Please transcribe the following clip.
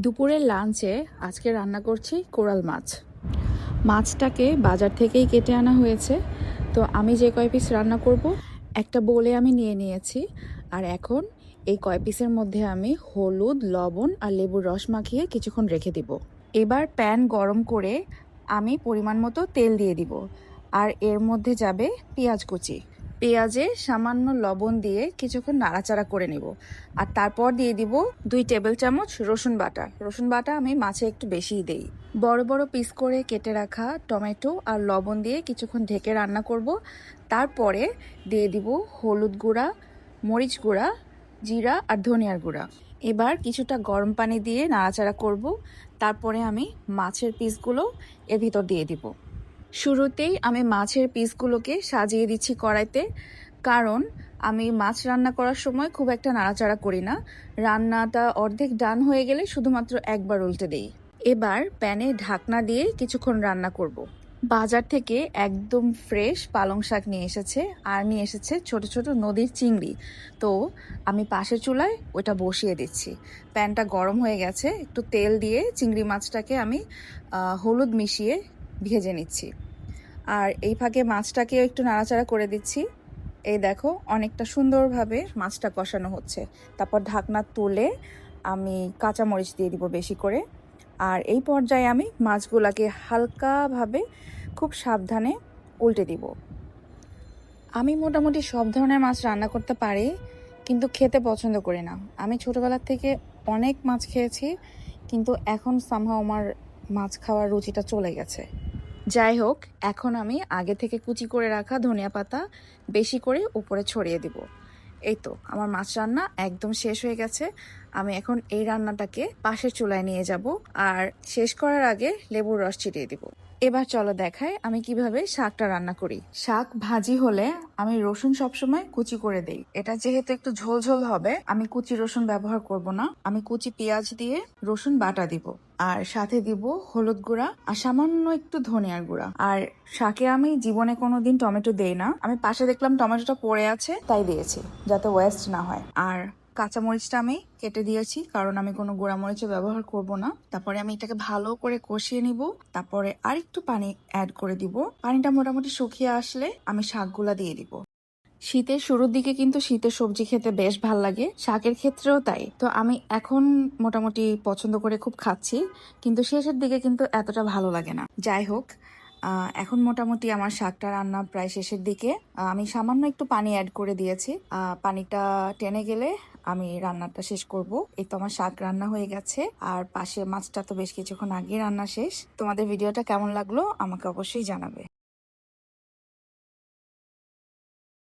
দুপুরের লাঞ্চে আজকে রান্না করছি কোরাল মাছ। মাছটাকে বাজার থেকেই কেটে আনা হয়েছে। তো আমি যে কয় পিস রান্না করব, একটা বলে আমি নিয়ে নিয়েছি। আর এখন এই কয় পিসের মধ্যে আমি হলুদ, লবণ আর লেবুর রস মাখিয়ে কিছুক্ষণ রেখে দিব। এবার প্যান গরম করে আমি পরিমাণ মতো তেল দিয়ে দিব। আর এর মধ্যে যাবে পেঁয়াজ কুচি। পেঁয়াজে সামান্য লবণ দিয়ে কিছুক্ষণ নাড়াচাড়া করে নেব। আর তারপর দিয়ে দিব দুই টেবিল চামচ রসুন বাটা। রসুন বাটা আমি মাছে একটু বেশিই দেই। বড় বড় পিস করে কেটে রাখা টমেটো আর লবণ দিয়ে কিছুক্ষণ ঢেকে রান্না করব। তারপরে দিয়ে দিব হলুদ গুঁড়া, মরিচ গুঁড়া, জিরা আর ধনিয়ার গুঁড়া। এবার কিছুটা গরম পানি দিয়ে নাড়াচাড়া করব। তারপরে আমি মাছের পিসগুলো এর ভিতর দিয়ে দিব। শুরুতেই আমি মাছের পিসগুলোকে সাজিয়ে দিচ্ছি কড়াইতে, কারণ আমি মাছ রান্না করার সময় খুব একটা নাড়াচাড়া করি না। রান্নাটা অর্ধেক ডান হয়ে গেলে শুধুমাত্র একবার উল্টে দেই। এবার প্যানে ঢাকনা দিয়ে কিছুক্ষণ রান্না করব। বাজার থেকে একদম ফ্রেশ পালং শাক নিয়ে এসেছে, আর নিয়ে এসেছে ছোট ছোট নদীর চিংড়ি। তো আমি পাশের চুলায় ওটা বসিয়ে দিচ্ছি। প্যানটা গরম হয়ে গেছে, একটু তেল দিয়ে চিংড়ি মাছটাকে আমি হলুদ মিশিয়ে ভেজে নিচ্ছি। আর এই ফাঁকে মাছটাকেও একটু নাড়াচাড়া করে দিচ্ছি। এই দেখো, অনেকটা সুন্দরভাবে মাছটা কষানো হচ্ছে। তারপর ঢাকনা তুলে আমি কাঁচামরিচ দিয়ে দিব বেশি করে। আর এই পর্যায়ে আমি মাছগুলাকে হালকাভাবে খুব সাবধানে উল্টে দিব। আমি মোটামুটি সব ধরনের মাছ রান্না করতে পারি, কিন্তু খেতে পছন্দ করি না। আমি ছোটোবেলার থেকে অনেক মাছ খেয়েছি, কিন্তু এখন সামহাও আমার মাছ খাওয়ার রুচিটা চলে গেছে। যাই হোক, এখন আমি আগে থেকে কুচি করে রাখা ধনিয়া পাতা বেশি করে উপরে ছড়িয়ে দিব। এই তো, আমার মাছ রান্না একদম শেষ হয়ে গেছে। আমি এখন এই রান্নাটাকে পাশের চুলায় নিয়ে যাব আর শেষ করার আগে লেবুর রস ছিটিয়ে দিব। এবার চলো দেখাই আমি কীভাবে শাকটা রান্না করি। শাক ভাজি হলে আমি রসুন সবসময় কুচি করে দেই। এটা যেহেতু একটু ঝোল ঝোল হবে, আমি কুচি রসুন ব্যবহার করব না। আমি কুচি পেঁয়াজ দিয়ে রসুন বাটা দিব আর সাথে দিব হলুদ গুঁড়া আর সামান্য একটু ধনিয়ার গুঁড়া। আর শাকে আমি জীবনে কোনোদিন টমেটো দেই না। আমি পাশে দেখলাম টমেটোটা পড়ে আছে, তাই দিয়েছি, যাতে ওয়েস্ট না হয়। আর কাঁচামরিচটা আমি কেটে দিয়েছি, কারণ আমি কোনো গুঁড়ামরিচও ব্যবহার করব না। তারপরে আমি এটাকে ভালো করে কষিয়ে নিব, তারপরে আর একটু পানি অ্যাড করে দিব। পানিটা মোটামুটি শুকিয়ে আসলে আমি শাকগুলা দিয়ে দিব। শীতের শুরুর দিকে কিন্তু শীতের সবজি খেতে বেশ ভালো লাগে, শাকের ক্ষেত্রেও তাই। তো আমি এখন মোটামুটি পছন্দ করে খুব খাচ্ছি, কিন্তু শেষের দিকে কিন্তু এতটা ভালো লাগে না। যাই হোক এখন মোটামুটি আমার শাকটা রান্না প্রায় শেষের দিকে। আমি সামান্য একটু পানি অ্যাড করে দিয়েছি। পানিটা টেনে গেলে আমি রান্নাটা শেষ করব। এই তো আমার শাক রান্না হয়ে গেছে। আর পাশে মাছটা তো বেশ কিছুক্ষণ আগে রান্না শেষ। তোমাদের ভিডিওটা কেমন লাগল আমাকে অবশ্যই জানাবে।